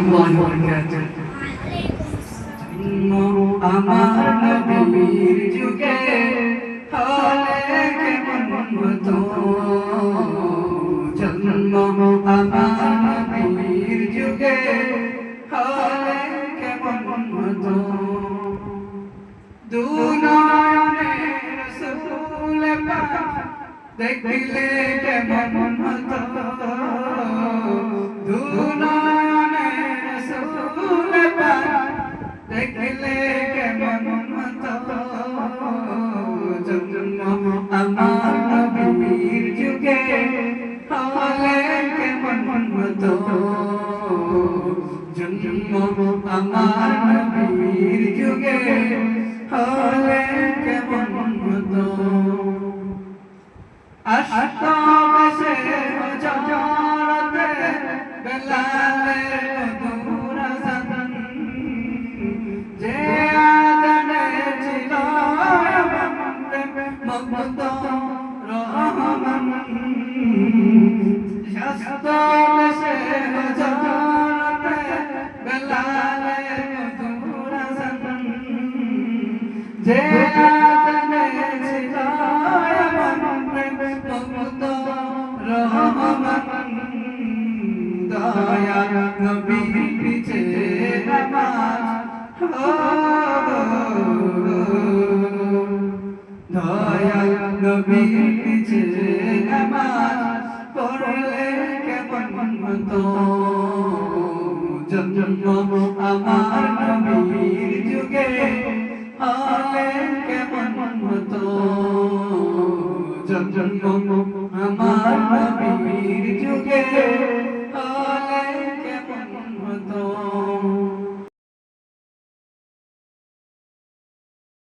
রাহমাতুল্লাহি ওয়া বারাকাতুহু আমার নবীর যুগে হলে কেমন হতো জন্ম আমার নবীর যুগে হলে কেমন দেখলে কেমন হতো দেখলে কেমন হতো জন্ম আমার নবীর যুগে হলে কেমন হতো জন্ম আমার নবীর যুগে হলে মমত রহমান আশতাবেশে হজরতে বেলালের মধুর আজান যে আজানে ছিল মমত রহমান দয়া নবী পিছে নামাজ দয়া নবী পিছে নামাজ পড়লে কেমন হতো জন্ম আমার নবীর যুগে হলে কেমন হতো জন্ম আমার নবীর যুগে